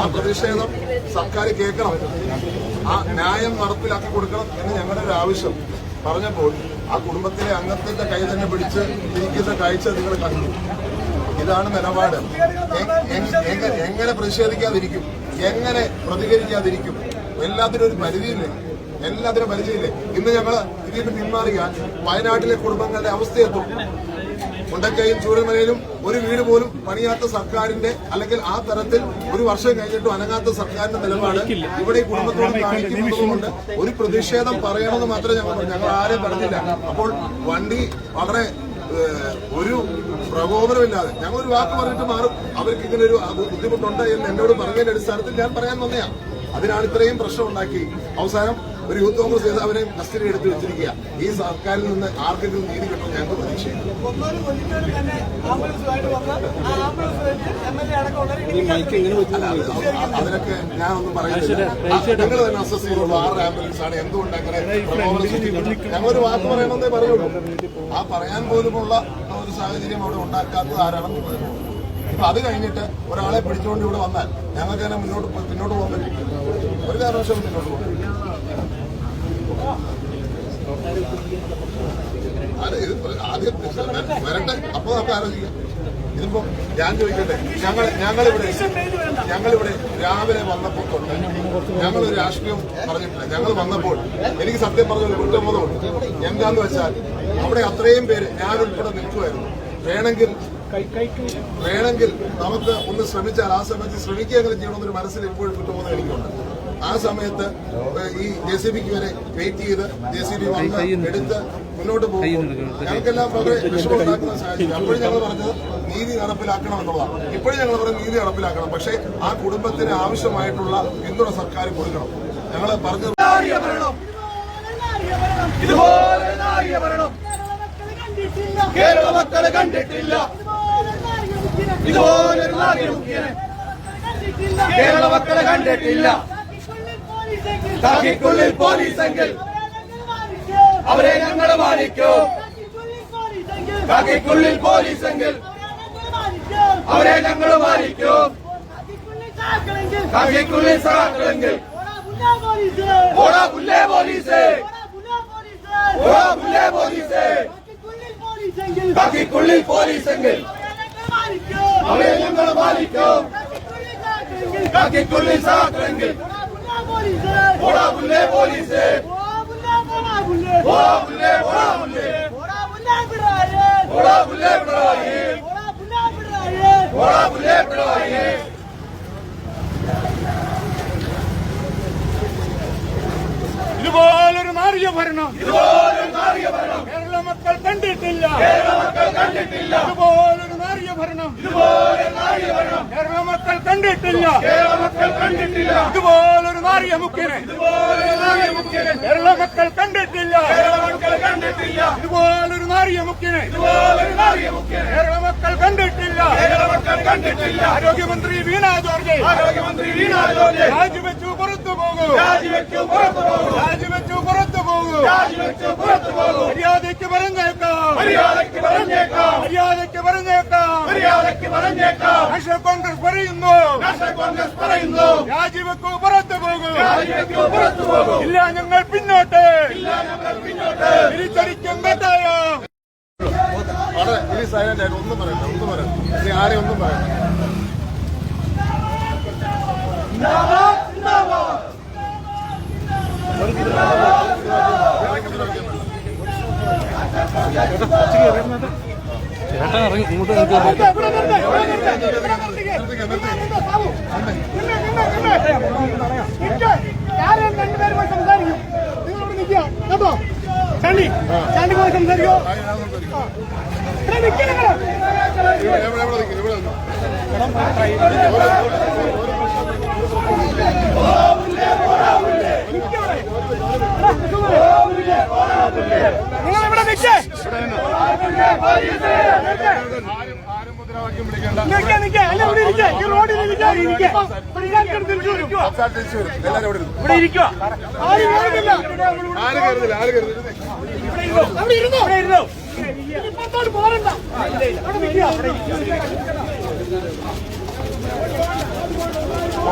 ആ പ്രതിഷേധം സർക്കാർ കേൾക്കണം. ആ ന്യായം നടപ്പിലാക്കി കൊടുക്കണം എന്ന് ഞങ്ങളുടെ ഒരു ആവശ്യം. പറഞ്ഞപ്പോൾ ആ കുടുംബത്തിലെ അംഗത്തിന്റെ കൈ തന്നെ പിടിച്ച് ഇരിക്കുന്ന കാഴ്ച നിങ്ങൾ കണ്ടു. ഇതാണ് നിലപാട്. എങ്ങനെ പ്രതിഷേധിക്കാതിരിക്കും? എങ്ങനെ പ്രതികരിക്കാതിരിക്കും? എല്ലാത്തിനും ഒരു പരിധിയില്ലേ? എല്ലാത്തിനും പരിധിയില്ലേ? ഇന്ന് ഞങ്ങൾ ഇതിൽ നിന്ന് പിന്മാറിയാൽ വയനാട്ടിലെ കുടുംബങ്ങളുടെ അവസ്ഥയെത്തും മുണ്ടക്കയും ചൂരമലയിലും ഒരു വീട് പോലും പണിയാത്ത സർക്കാരിന്റെ അല്ലെങ്കിൽ ആ തരത്തിൽ ഒരു വർഷം കഴിഞ്ഞിട്ടും അനങ്ങാത്ത സർക്കാരിന്റെ നിലപാട് ഇവിടെ ഈ കുടുംബത്തോട് കാണിക്കുന്നതുകൊണ്ട് ഒരു പ്രതിഷേധം പറയണമെന്ന് മാത്രമേ ഞങ്ങൾ പറഞ്ഞു ഞങ്ങൾ ആരെയും പറഞ്ഞില്ല. അപ്പോൾ വണ്ടി വളരെ ഒരു പ്രകോപനമില്ലാതെ ഞങ്ങൾ ഒരു വാക്ക് പറഞ്ഞിട്ട് മാറും. അവർക്ക് ഇങ്ങനെ ഒരു ബുദ്ധിമുട്ടുണ്ട് എന്ന് എന്നോട് പറഞ്ഞതിന്റെ അടിസ്ഥാനത്തിൽ ഞാൻ പറയാൻ വന്നതാണ് അതിനാണ് ഇത്രയും പ്രശ്നം ഉണ്ടാക്കി. അവസാനം ഒരു യൂത്ത് കോൺഗ്രസ് നേതാവിനെ കസ്റ്റഡി എടുത്ത് വെച്ചിരിക്കുക. ഈ സർക്കാരിൽ നിന്ന് ആർക്കെങ്കിലും നീതി കിട്ടും ഞങ്ങൾക്ക് പ്രതീക്ഷിക്കുന്നു. അതിനൊക്കെ ഞാനൊന്നും പറയുന്നില്ല. നിങ്ങൾ തന്നെ അസസ് ചെയ്യുള്ളൂ ആറ് ആംബുലൻസ് ആണ്. എന്തുകൊണ്ട് അങ്ങനെ? ഞങ്ങളൊരു വാക്ക് പറയണമെന്നേ പറയുള്ളൂ. ആ പറയാൻ പോലുമുള്ള ഒരു സാഹചര്യം അവിടെ ഉണ്ടാക്കാത്തത് ആരാണെന്ന് പറയുന്നു. ഇപ്പൊ അത് കഴിഞ്ഞിട്ട് ഒരാളെ പിടിച്ചുകൊണ്ട് ഇവിടെ വന്നാൽ ഞങ്ങൾക്ക് തന്നെ മുന്നോട്ട് പിന്നോട്ട് പോകാൻ പറ്റും. ഒരു കാരണവശാലും മുന്നോട്ട് പോകാൻ ഇത് ആദ്യം വരട്ടെ. അപ്പൊ നമുക്ക് ആലോചിക്കാം. ഇതിപ്പോ ഞാൻ ചോദിക്കട്ടെ? ഞങ്ങൾ ഞങ്ങളിവിടെ ഞങ്ങളിവിടെ രാവിലെ വന്നപ്പോൾ തൊട്ട് ഞങ്ങൾ രാഷ്ട്രീയം പറഞ്ഞിട്ടില്ല. ഞങ്ങൾ വന്നപ്പോൾ എനിക്ക് സത്യം പറഞ്ഞ കുറ്റബോധമുണ്ട്. എന്താന്ന് വെച്ചാൽ അവിടെ അത്രയും പേര് ഞാൻ ഉൾപ്പെടെ നിൽക്കുമായിരുന്നു വേണമെങ്കിൽ വേണമെങ്കിൽ നമുക്ക് ഒന്ന് ശ്രമിച്ചാൽ ആ സമയത്ത് ശ്രമിക്കുകയെങ്കിലും ചെയ്യണമെന്നൊരു മനസ്സിൽ എപ്പോഴും കുറ്റബോധം എനിക്കുണ്ട്. ആ സമയത്ത് ഈ ജെ സി ബിക്ക് വരെ വെയിറ്റ് ചെയ്ത് ജെ സി ബി വന്ന് എടുത്ത് മുന്നോട്ട് പോകും. ഞങ്ങൾക്കെല്ലാം വളരെ വിഷമമുണ്ടാക്കുന്ന സാഹചര്യം. അപ്പോഴും ഞങ്ങൾ പറഞ്ഞത് നീതി നടപ്പിലാക്കണം എന്നുള്ളതാണ്. ഇപ്പോഴും ഞങ്ങൾ പറഞ്ഞത് നീതി നടപ്പിലാക്കണം. പക്ഷേ ആ കുടുംബത്തിന് ആവശ്യമായിട്ടുള്ള പിന്തുണ സർക്കാർ കൊടുക്കണം. ഞങ്ങൾ പറഞ്ഞു കേരള മക്കളെ കണ്ടിട്ടില്ല. ഇതുപോലെ കേരള മക്കളെ കണ്ടിട്ടില്ല. കാക്കിക്കുള്ളിൽ പോലീസെങ്കിൽ അവരെ ഞങ്ങൾ മാനിക്കും. കാക്കിക്കുള്ളിൽ പോലീസെങ്കിൽ അവരെ ഞങ്ങൾ മാനിക്കും. കാക്കിക്കുള്ളിൽ സഹാക്കളെങ്കിൽ ഓടാ പുല്ലേ പോലീസ്. ഓടാ പുല്ലേ പോലീസ്. കാക്കിക്കുള്ളിൽ പോലീസെങ്കിൽ അവരെ ഞങ്ങൾ മാനിക്കും. കാക്കിക്കുള്ളിൽ സഹാക്കളെങ്കിൽ ഓടാ പുല്ലേ പോലീസ് ഓടാ പുല്ലേ ഓടാ പുല്ലേ ഓടാ പുല്ലേ പിണറായി ഓടാ പുല്ലേ പിണറായി ഇതുപോലൊരു നാറിയ ഭരണം ഇതുപോലെ നാരിക ഭരണം കേരള മക്കൾ കണ്ടിട്ടില്ല കേരള മക്കൾ കണ്ടിട്ടില്ല ഇതുപോലൊരു നാറിയ ഭരണം. ഇതുപോലെ നാരിക ഭരണം. കേരള മക്കൾ കണ്ടിട്ടില്ല. കേരള മക്കൾ കണ്ടിട്ടില്ല. ഇതുപോലൊരു നാറിയ മുഖ്യനെ ഇതുപോലെ നാരിക മുഖ്യനെ കേരള മക്കൾ കണ്ടിട്ടില്ല. കേരള മക്കൾ കണ്ടിട്ടില്ല. ഇതുപോലൊരു നാറിയ മുഖ്യനെ ഇതുപോലെ നാരിക മുഖ്യനെ കേരള മക്കൾ കണ്ടിട്ടില്ല. കേരള മക്കൾ കണ്ടിട്ടില്ല. ആരോഗ്യമന്ത്രി വീണ ജോർജ്. ആരോഗ്യമന്ത്രി വീണ ജോർജ്. രാജിവെച്ചു പുറത്തു പോകൂ. രാജിവെച്ചു പുറത്തു പോകൂ രാജിവെച്ചു പുറത്തു പോകൂ രാജിവെക്കൂ പുറത്തു പോകൂ മര്യാദയ്ക്ക് പറഞ്ഞേക്കാം മര്യാദയ്ക്ക് പറഞ്ഞേക്കാം മര്യാദയ്ക്ക് പറഞ്ഞേക്കാം മര്യാദയ്ക്ക് പറഞ്ഞേക്കാം നാഷണൽ കോൺഗ്രസ് പറയുന്നു നാഷണൽ കോൺഗ്രസ് പറയുന്നു. രാജിവെക്കൂ പുറത്തു പോകൂ. രാജിവെക്കൂ പുറത്തു പോകൂ. ഇല്ല ഞങ്ങൾ പിന്നോട്ട്. ഇല്ല ഞങ്ങൾ പിന്നോട്ട്. തിരിച്ചടിക്കും കട്ടായോ. വളരെ ഇനി സൈലന്റ് ആയിട്ട് ഒന്നും പറയണ്ട ഒന്നും പറയണ്ട. ഇനി ആരെയും ഒന്നും പറയണ്ട. ആരും രണ്ടുപേരും പോയി സംസാരിക്കും നിങ്ങളോട് നിൽക്കുക കേട്ടോ ചാണ്ടി ചാണ്ടി പോയി സംസാരിക്കോ നിൽക്കുക. നിങ്ങൾ ഇവിടെ നിൽക്കേ ആരും ആരും മുദ്രാവാക്യം വിളിക്കേണ്ട നിൽക്കേ നിൽക്കേ അല്ല ഇവിടെ ഇരിക്കേ ഈ റോഡിൽ ഇരിക്കേ ഇരിക്കേ ഇവിടെ ഇരിക്കാൻ തിരിച്ചു വരും സംസാരം തിരിച്ചു വരും എല്ലാവരും ഇവിടെ ഇരുന്നു ഇവിടെ ഇരിക്കുക ആരും കയറുന്നില്ല ആര് കയറുന്നില്ല ആര് കയറുന്നില്ല അവിടെ ഇരുന്നോ ഇവിടെ ഇരുന്നോ ഇപ്പത്തോട്ട് പോരണ്ട അവിടെ നിൽക്കുക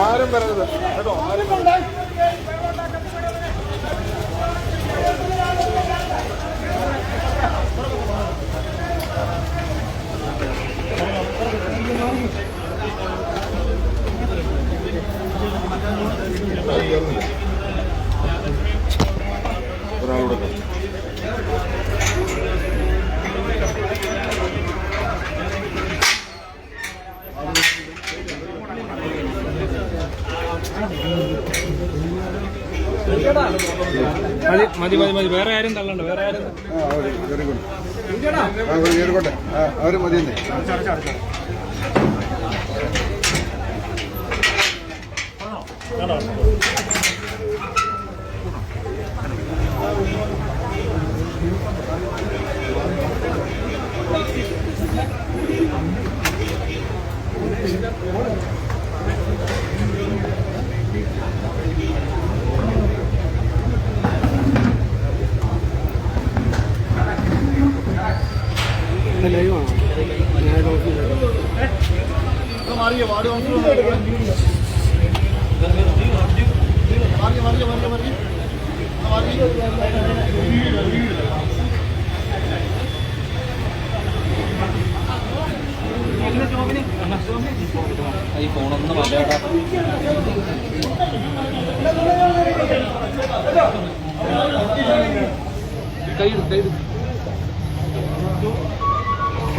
ആരും വരരുത് കേട്ടോ ആരും കൊണ്ടേ മതി മതി മതി. വേറെ ആരും തള്ളണ്ട വേറെ ആരും കയറിക്കോട്ടെ അവർ മതി മാറിയ വാർഡ് ഈ ഫോണൊന്നും മതിയാടാ കൈ കൈ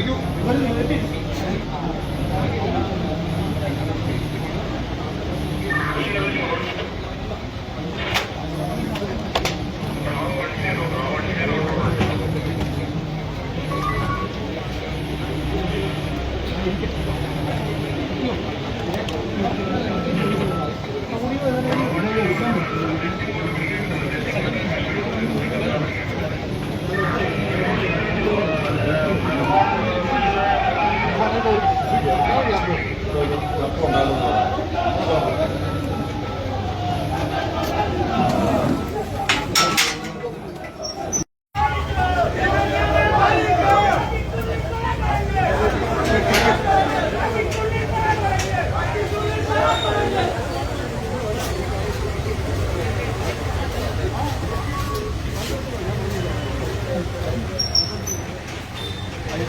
കൈ,